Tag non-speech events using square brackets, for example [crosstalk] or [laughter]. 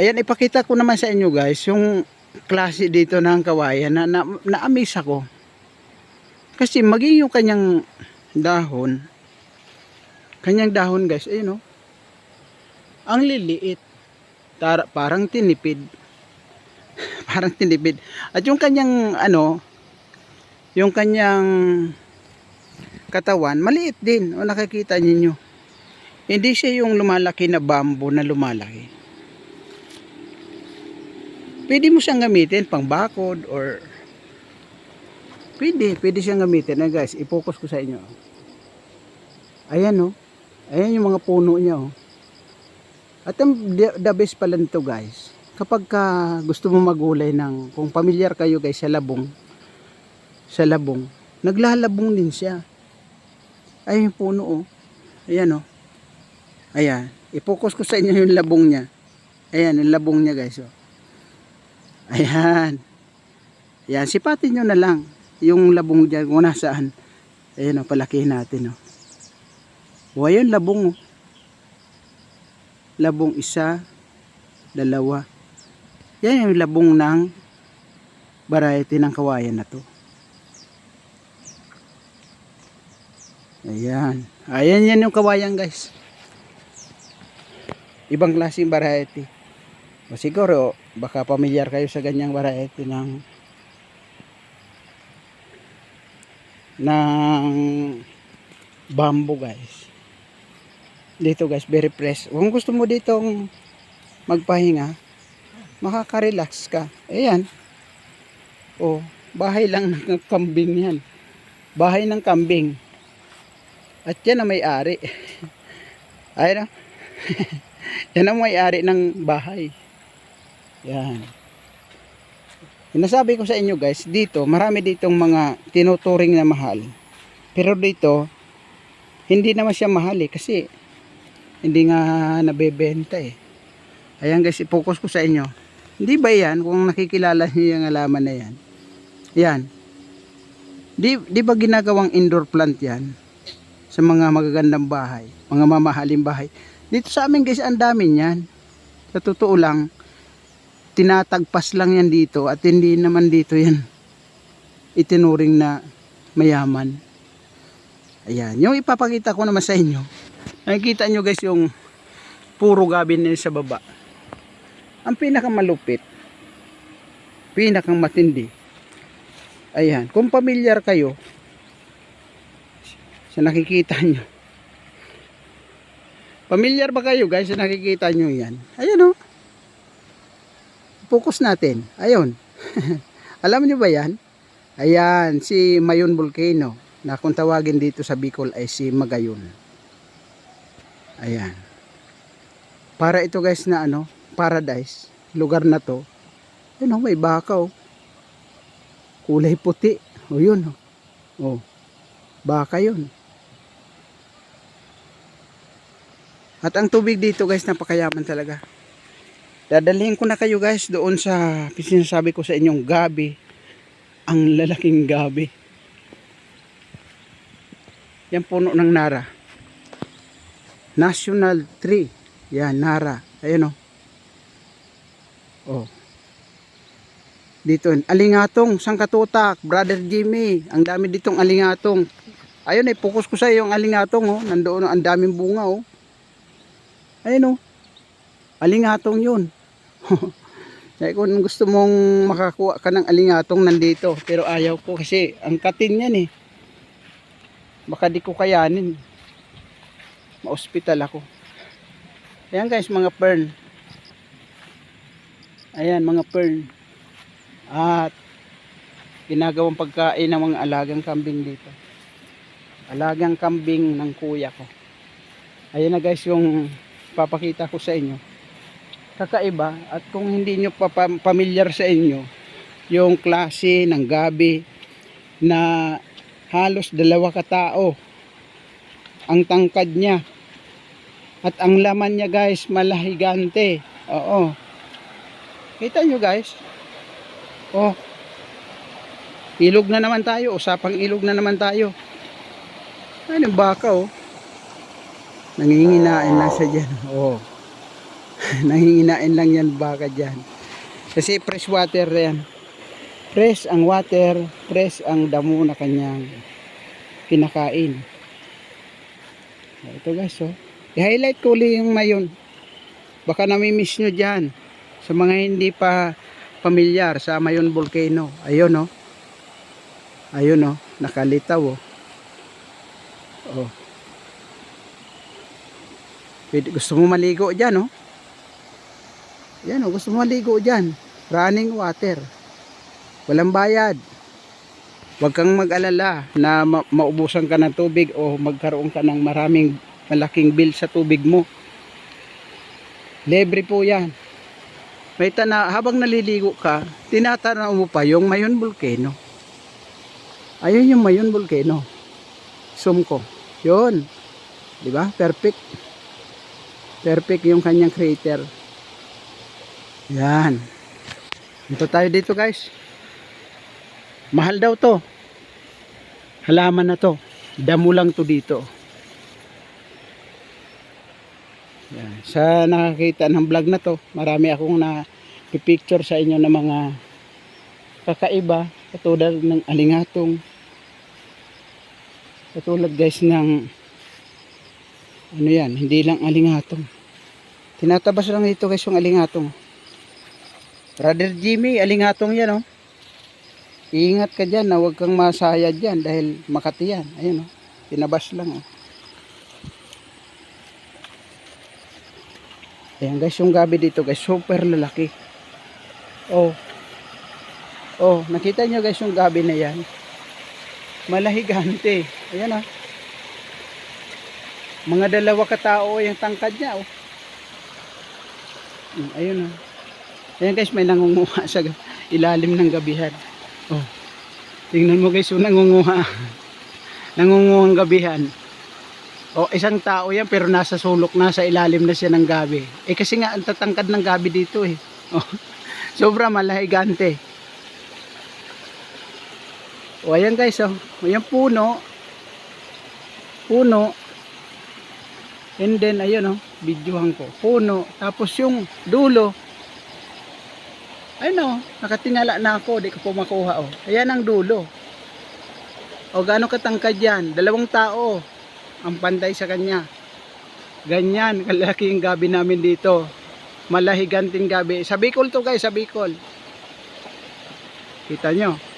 Ayan, ipakita ko naman sa inyo guys, yung klase dito ng kawayan na, na na-amaze ako. Kasi maging yung kanyang dahon, kanyang dahon guys, ayun oh. Ang liliit. Tara, parang tinipid. [laughs] parang tinipid. At yung kanyang ano, yung kanyang katawan, maliit din. O nakikita ninyo. Hindi siya yung lumalaki na bamboo na lumalaki. Pwede mo siyang gamitin pang bakod or pwede, pwede siyang gamitin. Ayan guys, i-focus ko sa inyo. Ayan oh. Ayan yung mga puno niya oh. At ang the best pala nito guys, kapag ka gusto mo magulay ng, kung familiar kayo guys sa labong, sa labong, naglalabong din siya. Ay yung puno oh. Ayan oh. Ayan. I-focus ko sa inyo yung labong niya. Ayan, yung labong niya guys oh. Ayan. Ayan, sipatin nyo na lang yung labong dyan kung nasaan. Ayan o, palakihin natin o. O, ayun, labong o. Labong isa, dalawa. Yan yung labong ng variety ng kawayan na to. Ayan. Ayan yan yung kawayan guys. Ibang klaseng variety. O siguro, baka pamilyar kayo sa ganyang variety ng ng bamboo guys. Dito guys, very fresh. Kung gusto mo ditong magpahinga, makaka-relax ka. Ayan. O, bahay lang [laughs] ng kambing yan. Bahay ng kambing. At yan ang may-ari. [laughs] Ayan o. [laughs] yan ang may-ari ng bahay. Yan. Sinasabi ko sa inyo guys, dito, marami ditong mga tinuturing na mahal. Pero dito, hindi naman siya mahal eh, kasi hindi nga nabebenta eh. Ayan guys, i-focus ko sa inyo. Hindi ba yan, kung nakikilala niyo yung alaman na yan? Yan. Di, di ba ginagawang indoor plant yan? Sa mga magagandang bahay, mga mamahaling bahay. Dito sa amin guys, ang dami niyan. Sa totoo lang, tinatagpas lang yan dito at hindi naman dito yan itinuring na mayaman. Ayan. Yung ipapakita ko naman sa inyo. Nakikita nyo guys yung puro gabi na sa baba. Ang pinakamalupit, pinakang matindi. Ayan. Kung pamilyar kayo sa nakikita nyo. Pamilyar ba kayo guys sa nakikita nyo yan? Ayan o. Oh focus natin. Ayun. [laughs] Alam niyo ba yan? Ayan, si Mayon Volcano. Na kung tawagin dito sa Bicol ay si Magayon. Ayan. Para ito guys na ano, paradise. Lugar na to. Yun oh, may baka oh. Kulay puti. O yun oh. Oh. Baka yun. At ang tubig dito guys napakayaman talaga. Dadalhin ko na kayo guys doon sa sinasabi ko sa inyong gabi. Ang lalaking gabi. Yan puno ng Nara. National tree. Yan, Nara. Ayan o. Oh. Dito, alingatong, sangkatutak, brother Jimmy. Ang dami ditong alingatong. Ayun, eh, focus ko sa yung alingatong. Oh. Nandoon, ang daming bunga. Oh. Ayun. Oh. Alingatong yun. [laughs] Kaya kung gusto mong makakuha ka ng alingatong nandito. Pero ayaw ko kasi ang katin yan eh. Baka di ko kayanin. Ma-hospital ako. Ayan guys mga fern. Ayan mga fern. At ginagawang pagkain ng mga alagang kambing dito. Alagang kambing ng kuya ko. Ayan na guys yung papakita ko sa inyo kakaiba. At kung hindi nyo pa pamilyar sa inyo yung klase ng gabi na halos dalawa katao ang tangkad niya. At ang laman niya guys malahigante. Oo. Kita nyo guys? Oh. Ilog na naman tayo. Usapang ilog na naman tayo. Ano baka oh. Nanginginain na siya dyan. Oh [laughs] Nanginginain lang yan baka dyan. Kasi fresh water yan. Fresh ang water, fresh ang damo na kanyang kinakain. Ito guys, oh. I-highlight ko ulit yung mayon. Baka nami-miss nyo dyan. Sa mga hindi pa pamilyar sa Mayon Volcano. Ayun, oh. Ayun, oh. Nakalitaw, oh. Oh. Gusto mo maligo dyan, oh. Yan, oh. Gusto mo maligo dyan. Running water. Walang bayad. Huwag kang mag-alala na ma- maubusan ka ng tubig o magkaroon ka ng maraming malaking bill sa tubig mo. Libre po yan. May tana, habang naliligo ka, tinatanaw mo pa yung Mayon Volcano. Ayun yung Mayon Volcano. Zoom ko. Yun. Di ba? Perfect. Perfect yung kanyang crater. Yan. Ito tayo dito guys. Mahal daw to. Halaman na to. Damo lang to dito. Yan. Sa nakakita ng vlog na to, marami akong na picture sa inyo ng mga kakaiba katulad ng alingatong katulad guys ng ano yan, hindi lang alingatong tinatabas lang dito guys yung alingatong Brother Jimmy, alingatong yan oh Iingat ka dyan na huwag kang masaya dyan dahil makati yan. Ayun o. Tinabas lang o. Ayan guys, yung gabi dito guys, super lalaki. Oh. Oh, nakita nyo guys yung gabi na yan. Malahigante. Ayan o. Mga dalawa katao yung tangkad niya oh. Mm, Ayun o. Ayan guys, may nangunguha sa ilalim ng gabihan. Oh. Tingnan mo guys, yung nangunguha. [laughs] Nangunguhang gabihan. O, isang tao yan pero nasa sulok na sa ilalim na siya ng gabi. Eh kasi nga ang tatangkad ng gabi dito eh. [laughs] Oh. Sobra malahigante. O ayan guys, oh. Ayan puno. Puno. And then ayun oh, videohan ko. Puno. Tapos yung dulo, ay no, nakatingala na ako, di ko po makuha oh. Ayan ang dulo. O gaano katangkad yan? Dalawang tao ang pantay sa kanya. Ganyan, [laughs] kalaki yung gabi namin dito. Malahiganting gabi. Sa Bicol to guys, sa Bicol. Kita nyo.